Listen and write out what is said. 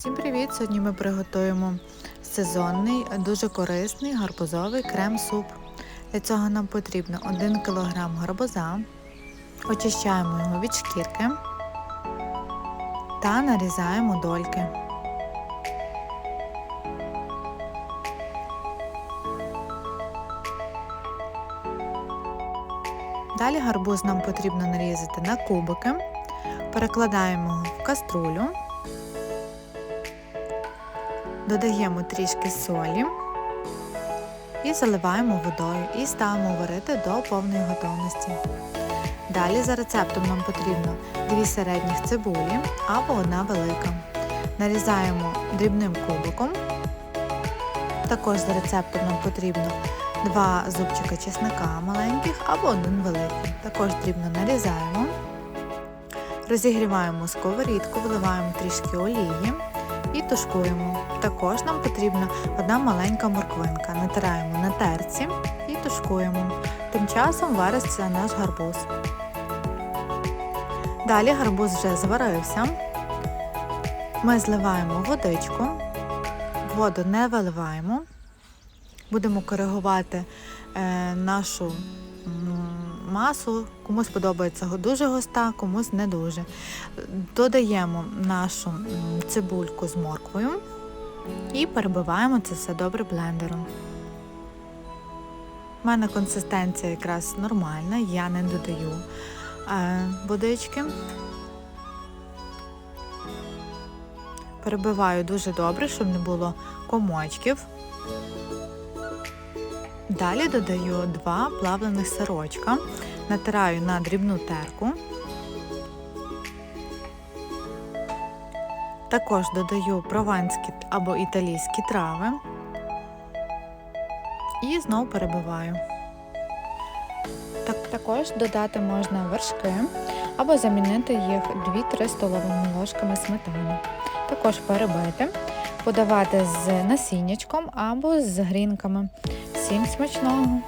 Всім привіт! Сьогодні ми приготуємо сезонний, дуже корисний гарбузовий крем-суп. Для цього нам потрібно 1 кг гарбуза, очищаємо його від шкірки та нарізаємо дольки. Далі гарбуз нам потрібно нарізати на кубики, перекладаємо в каструлю. Додаємо трішки солі і заливаємо водою і ставимо варити до повної готовності. Далі за рецептом нам потрібно 2 середніх цибулі або одна велика. Нарізаємо дрібним кубиком. Також за рецептом нам потрібно 2 зубчика чесника маленьких або один великий. Також дрібно нарізаємо. Розігріваємо сковорідку, вливаємо трішки олії і тушкуємо. Також нам потрібна одна маленька морквинка. Натираємо на терці і тушкуємо. Тим часом вариться наш гарбуз. Далі гарбуз вже зварився. Ми зливаємо водичку, воду не виливаємо. Будемо коригувати е, нашу масу. Комусь подобається дуже густа, комусь не дуже. Додаємо нашу цибульку з морквою і перебиваємо це все добре блендером. У мене консистенція якраз нормальна, я не додаю е, водички. Перебиваю дуже добре, щоб не було комочків. Далі додаю два плавлених сирочка, натираю на дрібну терку. Також додаю прованські або італійські трави і знову перебиваю. Так, також додати можна вершки або замінити їх 2-3 столовими ложками сметани. Також перебити, подавати з насіннячком або з грінками. Всім смачного!